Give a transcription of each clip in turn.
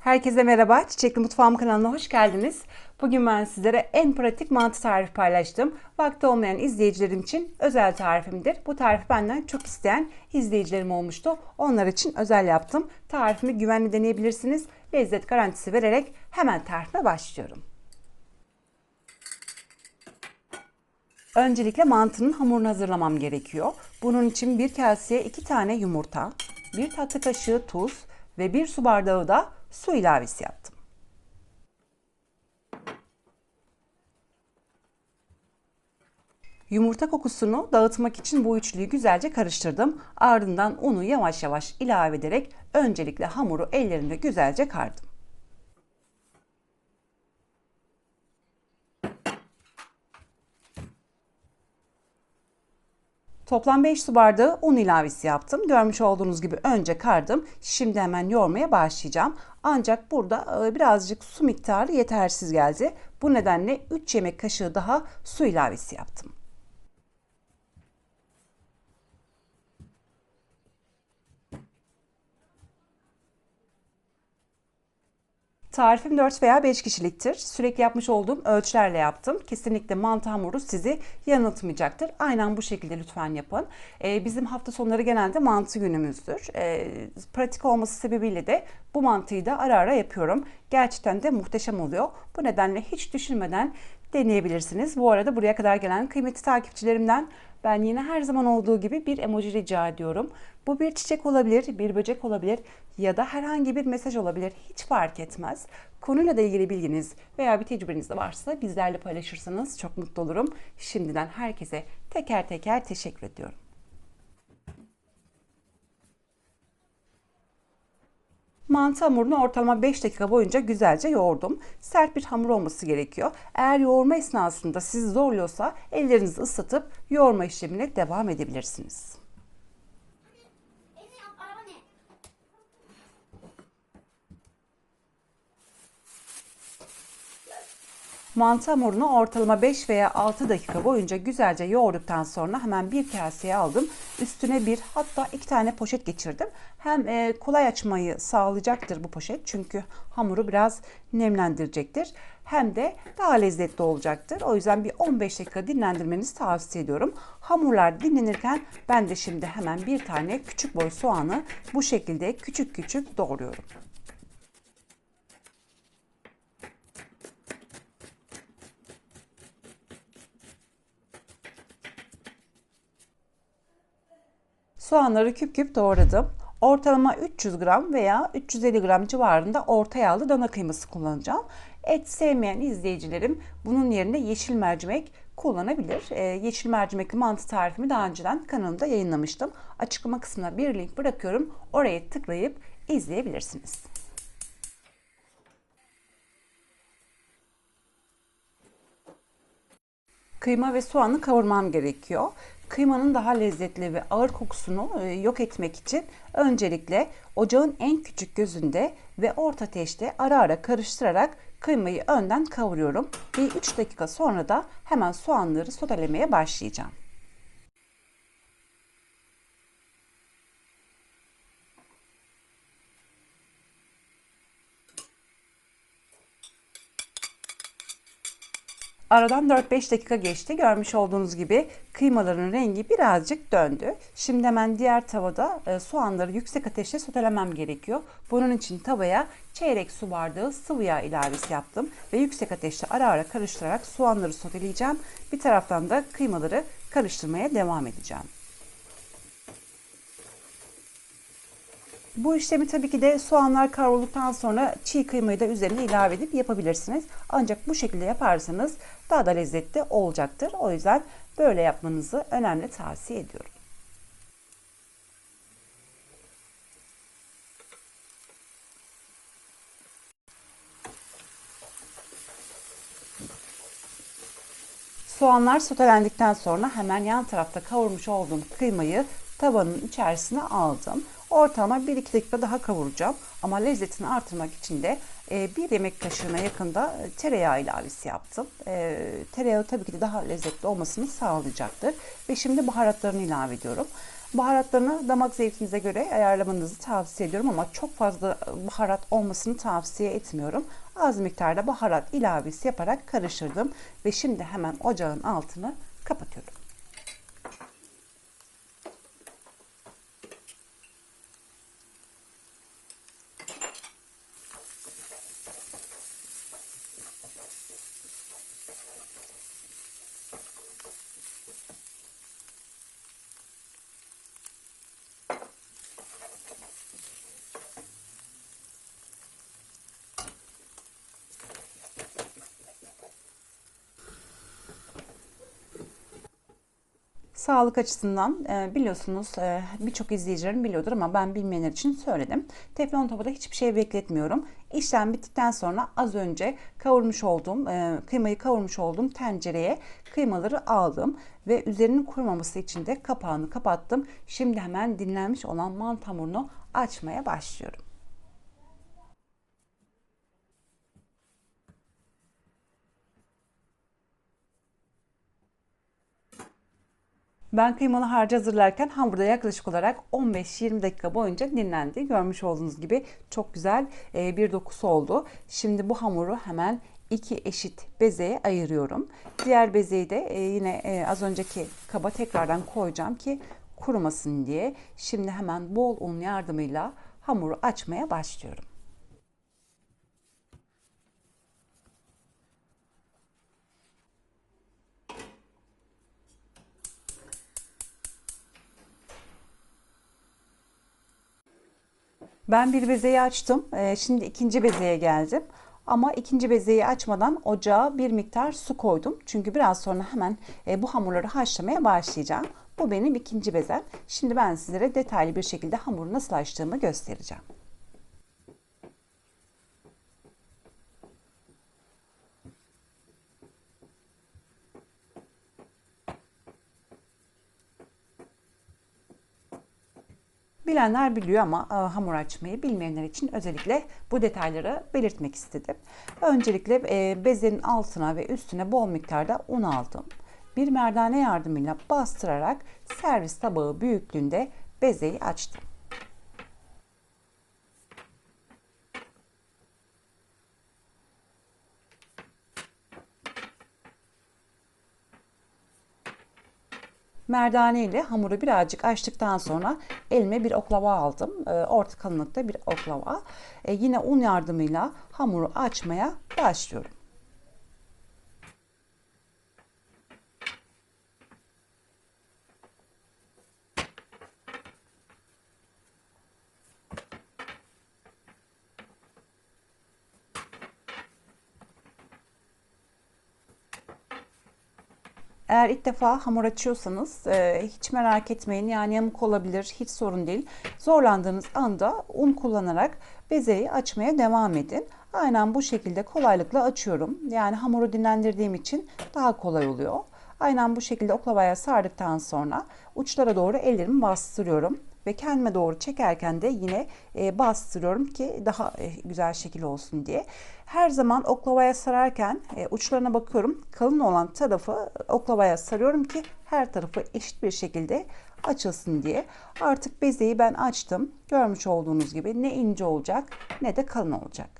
Herkese merhaba. Çiçekli Mutfağım kanalına hoş geldiniz. Bugün ben sizlere en pratik mantı tarifi paylaştım. Vakti olmayan izleyicilerim için özel tarifimdir. Bu tarifi benden çok isteyen izleyicilerim olmuştu. Onlar için özel yaptım. Tarifimi güvenli deneyebilirsiniz. Lezzet garantisi vererek hemen tarifime başlıyorum. Öncelikle mantının hamurunu hazırlamam gerekiyor. Bunun için bir kaseye iki tane yumurta, bir tatlı kaşığı tuz ve bir su bardağı da su ilavesi yaptım. Yumurta kokusunu dağıtmak için bu üçlüyü güzelce karıştırdım. Ardından unu yavaş yavaş ilave ederek öncelikle hamuru ellerimle güzelce kardım. Toplam 5 su bardağı un ilavesi yaptım. Görmüş olduğunuz gibi önce kardım. Şimdi hemen yoğurmaya başlayacağım. Ancak burada e, birazcık su miktarı yetersiz geldi. Bu nedenle 3 yemek kaşığı daha su ilavesi yaptım. Tarifim 4 veya 5 kişiliktir. Sürekli yapmış olduğum ölçülerle yaptım. Kesinlikle mantı hamuru sizi yanıltmayacaktır. Aynen bu şekilde lütfen yapın. Ee, bizim hafta sonları genelde mantı günümüzdür. Ee, pratik olması sebebiyle de bu mantıyı da ara ara yapıyorum. Gerçekten de muhteşem oluyor. Bu nedenle hiç düşünmeden deneyebilirsiniz. Bu arada buraya kadar gelen kıymetli takipçilerimden ben yine her zaman olduğu gibi bir emoji rica ediyorum. Bu bir çiçek olabilir, bir böcek olabilir ya da herhangi bir mesaj olabilir. Hiç fark etmez. Konuyla da ilgili bilginiz veya bir tecrübeniz de varsa bizlerle paylaşırsanız çok mutlu olurum. Şimdiden herkese teker teker teşekkür ediyorum. Mantı hamurunu ortalama 5 dakika boyunca güzelce yoğurdum. Sert bir hamur olması gerekiyor. Eğer yoğurma esnasında sizi zorluyorsa ellerinizi ıslatıp yoğurma işlemine devam edebilirsiniz. Mantı hamurunu ortalama 5 veya 6 dakika boyunca güzelce yoğurduktan sonra hemen bir kaseye aldım. Üstüne bir hatta iki tane poşet geçirdim. Hem e, kolay açmayı sağlayacaktır bu poşet çünkü hamuru biraz nemlendirecektir. Hem de daha lezzetli olacaktır. O yüzden bir 15 dakika dinlendirmenizi tavsiye ediyorum. Hamurlar dinlenirken ben de şimdi hemen bir tane küçük boy soğanı bu şekilde küçük küçük doğruyorum. Soğanları küp küp doğradım. Ortalama 300 gram veya 350 gram civarında orta yağlı dana kıyması kullanacağım. Et sevmeyen izleyicilerim bunun yerine yeşil mercimek kullanabilir. Ee, yeşil mercimekli mantı tarifimi daha önceden kanalımda yayınlamıştım. Açıklama kısmına bir link bırakıyorum. Oraya tıklayıp izleyebilirsiniz. Kıyma ve soğanı kavurmam gerekiyor. Kıymanın daha lezzetli ve ağır kokusunu e, yok etmek için öncelikle ocağın en küçük gözünde ve orta ateşte ara ara karıştırarak kıymayı önden kavuruyorum. Ve 3 dakika sonra da hemen soğanları sotelemeye başlayacağım. Aradan 4-5 dakika geçti. Görmüş olduğunuz gibi kıymaların rengi birazcık döndü. Şimdi hemen diğer tavada e, soğanları yüksek ateşte sotelemem gerekiyor. Bunun için tavaya çeyrek su bardağı sıvı yağ ilavesi yaptım ve yüksek ateşte ara ara karıştırarak soğanları soteleyeceğim. Bir taraftan da kıymaları karıştırmaya devam edeceğim. Bu işlemi tabii ki de soğanlar kavrulduktan sonra çiğ kıymayı da üzerine ilave edip yapabilirsiniz. Ancak bu şekilde yaparsanız daha da lezzetli olacaktır. O yüzden böyle yapmanızı önemli tavsiye ediyorum. Soğanlar sotelendikten sonra hemen yan tarafta kavurmuş olduğum kıymayı tavanın içerisine aldım. Ortalama 1-2 dakika daha kavuracağım. Ama lezzetini artırmak için de e, bir yemek kaşığına yakında tereyağı ilavesi yaptım. E, tereyağı tabii ki de daha lezzetli olmasını sağlayacaktır. Ve şimdi baharatlarını ilave ediyorum. Baharatlarını damak zevkinize göre ayarlamanızı tavsiye ediyorum ama çok fazla baharat olmasını tavsiye etmiyorum. Az miktarda baharat ilavesi yaparak karıştırdım ve şimdi hemen ocağın altını kapatıyorum. Sağlık açısından e, biliyorsunuz e, birçok izleyicilerim biliyordur ama ben bilmeyenler için söyledim. Teflon tavada hiçbir şey bekletmiyorum. İşlem bittikten sonra az önce kavurmuş olduğum e, kıymayı kavurmuş olduğum tencereye kıymaları aldım ve üzerinin kurumaması için de kapağını kapattım. Şimdi hemen dinlenmiş olan mantı hamurunu açmaya başlıyorum. Ben kıymalı harcı hazırlarken hamurda yaklaşık olarak 15-20 dakika boyunca dinlendi. Görmüş olduğunuz gibi çok güzel e, bir dokusu oldu. Şimdi bu hamuru hemen iki eşit bezeye ayırıyorum. Diğer bezeyi de e, yine e, az önceki kaba tekrardan koyacağım ki kurumasın diye. Şimdi hemen bol un yardımıyla hamuru açmaya başlıyorum. Ben bir bezeyi açtım. Ee, şimdi ikinci bezeye geldim. Ama ikinci bezeyi açmadan ocağa bir miktar su koydum. Çünkü biraz sonra hemen e, bu hamurları haşlamaya başlayacağım. Bu benim ikinci bezem. Şimdi ben sizlere detaylı bir şekilde hamuru nasıl açtığımı göstereceğim. Bilenler biliyor ama e, hamur açmayı bilmeyenler için özellikle bu detayları belirtmek istedim. Öncelikle e, bezenin altına ve üstüne bol miktarda un aldım. Bir merdane yardımıyla bastırarak servis tabağı büyüklüğünde bezeyi açtım. Merdane ile hamuru birazcık açtıktan sonra elime bir oklava aldım. E, orta kalınlıkta bir oklava. E, yine un yardımıyla hamuru açmaya başlıyorum. Eğer ilk defa hamur açıyorsanız e, hiç merak etmeyin. Yani yamuk olabilir, hiç sorun değil. Zorlandığınız anda un kullanarak bezeyi açmaya devam edin. Aynen bu şekilde kolaylıkla açıyorum. Yani hamuru dinlendirdiğim için daha kolay oluyor. Aynen bu şekilde oklavaya sardıktan sonra uçlara doğru ellerimi bastırıyorum ve kendime doğru çekerken de yine e, bastırıyorum ki daha e, güzel şekil olsun diye. Her zaman oklavaya sararken e, uçlarına bakıyorum. Kalın olan tarafı oklavaya sarıyorum ki her tarafı eşit bir şekilde açılsın diye. Artık bezeyi ben açtım. Görmüş olduğunuz gibi ne ince olacak ne de kalın olacak.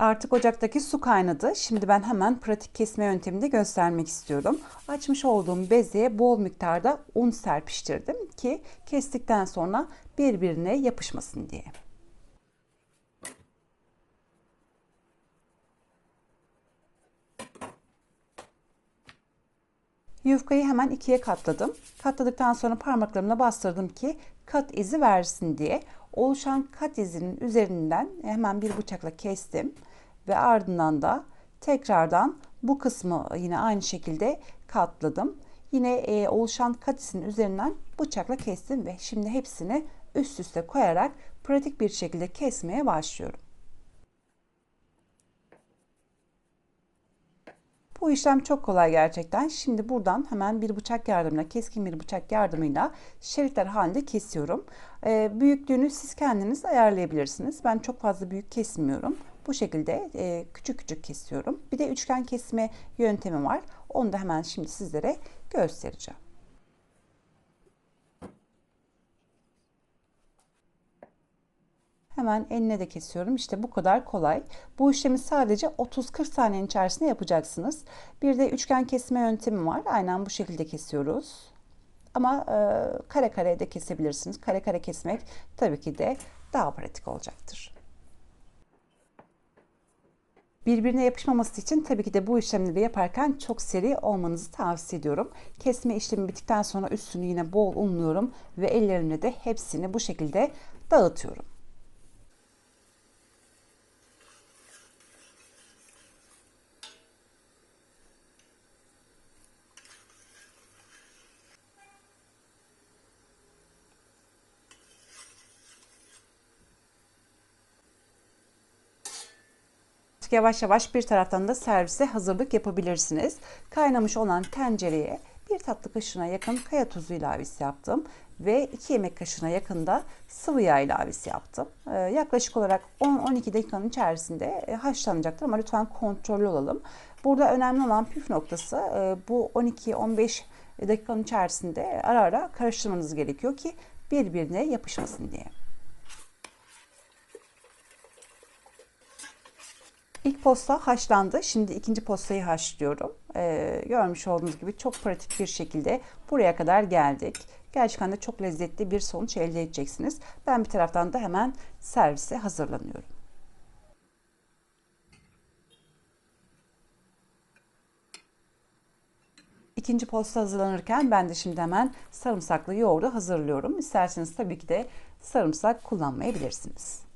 Artık ocaktaki su kaynadı. Şimdi ben hemen pratik kesme yöntemini de göstermek istiyorum. Açmış olduğum bezeye bol miktarda un serpiştirdim ki kestikten sonra birbirine yapışmasın diye. Yufkayı hemen ikiye katladım. Katladıktan sonra parmaklarımla bastırdım ki kat izi versin diye. Oluşan kat izinin üzerinden hemen bir bıçakla kestim ve ardından da tekrardan bu kısmı yine aynı şekilde katladım. Yine e, oluşan katisinin üzerinden bıçakla kestim ve şimdi hepsini üst üste koyarak pratik bir şekilde kesmeye başlıyorum. Bu işlem çok kolay gerçekten. Şimdi buradan hemen bir bıçak yardımıyla, keskin bir bıçak yardımıyla şeritler halinde kesiyorum. Ee, büyüklüğünü siz kendiniz ayarlayabilirsiniz. Ben çok fazla büyük kesmiyorum. Bu şekilde e, küçük küçük kesiyorum. Bir de üçgen kesme yöntemi var. Onu da hemen şimdi sizlere göstereceğim. Hemen eline de kesiyorum. İşte bu kadar kolay. Bu işlemi sadece 30-40 saniyenin içerisinde yapacaksınız. Bir de üçgen kesme yöntemi var. Aynen bu şekilde kesiyoruz. Ama e, kare kare de kesebilirsiniz. Kare kare kesmek tabii ki de daha pratik olacaktır. Birbirine yapışmaması için tabii ki de bu işlemleri yaparken çok seri olmanızı tavsiye ediyorum. Kesme işlemi bittikten sonra üstünü yine bol unluyorum ve ellerimle de hepsini bu şekilde dağıtıyorum. Artık yavaş yavaş bir taraftan da servise hazırlık yapabilirsiniz. Kaynamış olan tencereye bir tatlı kaşığına yakın kaya tuzu ilavesi yaptım ve 2 yemek kaşığına yakında sıvı yağ ilavesi yaptım. Ee, yaklaşık olarak 10-12 dakikanın içerisinde e, haşlanacaktır ama lütfen kontrollü olalım. Burada önemli olan püf noktası e, bu 12-15 dakikanın içerisinde ara ara karıştırmanız gerekiyor ki birbirine yapışmasın diye. İlk posta haşlandı. Şimdi ikinci postayı haşlıyorum. Ee, görmüş olduğunuz gibi çok pratik bir şekilde buraya kadar geldik. Gerçekten de çok lezzetli bir sonuç elde edeceksiniz. Ben bir taraftan da hemen servise hazırlanıyorum. İkinci posta hazırlanırken ben de şimdi hemen sarımsaklı yoğurdu hazırlıyorum. İsterseniz tabii ki de sarımsak kullanmayabilirsiniz.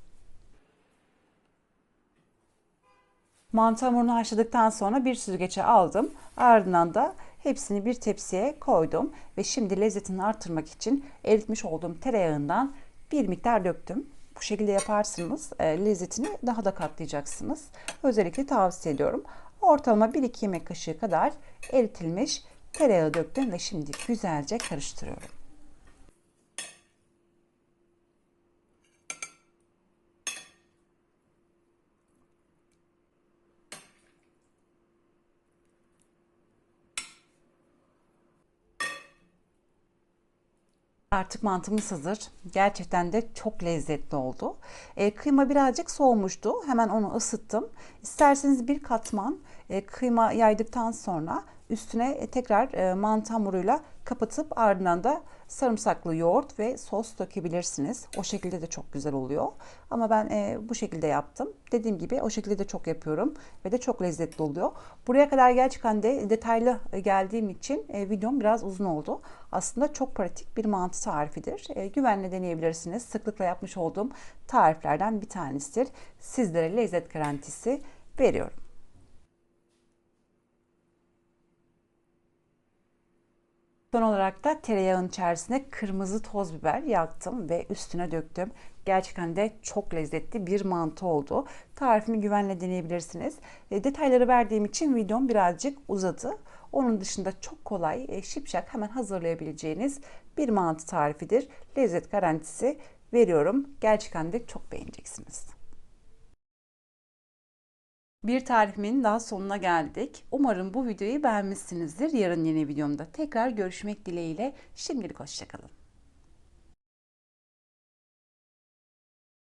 Mantı hamurunu haşladıktan sonra bir süzgece aldım. Ardından da hepsini bir tepsiye koydum ve şimdi lezzetini artırmak için eritmiş olduğum tereyağından bir miktar döktüm. Bu şekilde yaparsınız e, lezzetini daha da katlayacaksınız. Özellikle tavsiye ediyorum. Ortalama 1-2 yemek kaşığı kadar eritilmiş tereyağı döktüm ve şimdi güzelce karıştırıyorum. Artık mantımız hazır. Gerçekten de çok lezzetli oldu. E, kıyma birazcık soğumuştu. Hemen onu ısıttım. İsterseniz bir katman e, kıyma yaydıktan sonra üstüne e, tekrar e, mantı hamuruyla kapatıp ardından da sarımsaklı yoğurt ve sos dökebilirsiniz. O şekilde de çok güzel oluyor. Ama ben e, bu şekilde yaptım. Dediğim gibi o şekilde de çok yapıyorum ve de çok lezzetli oluyor. Buraya kadar gerçekten de detaylı geldiğim için e, videom biraz uzun oldu. Aslında çok pratik bir mantı tarifidir. E, güvenle deneyebilirsiniz. Sıklıkla yapmış olduğum tariflerden bir tanesidir. Sizlere lezzet garantisi veriyorum. Son olarak da tereyağın içerisine kırmızı toz biber yaktım ve üstüne döktüm. Gerçekten de çok lezzetli bir mantı oldu. Tarifimi güvenle deneyebilirsiniz. E, detayları verdiğim için videom birazcık uzadı. Onun dışında çok kolay, e, şipşak hemen hazırlayabileceğiniz bir mantı tarifidir. Lezzet garantisi veriyorum. Gerçekten de çok beğeneceksiniz. Bir tarifimin daha sonuna geldik. Umarım bu videoyu beğenmişsinizdir. Yarın yeni videomda tekrar görüşmek dileğiyle. Şimdilik hoşçakalın.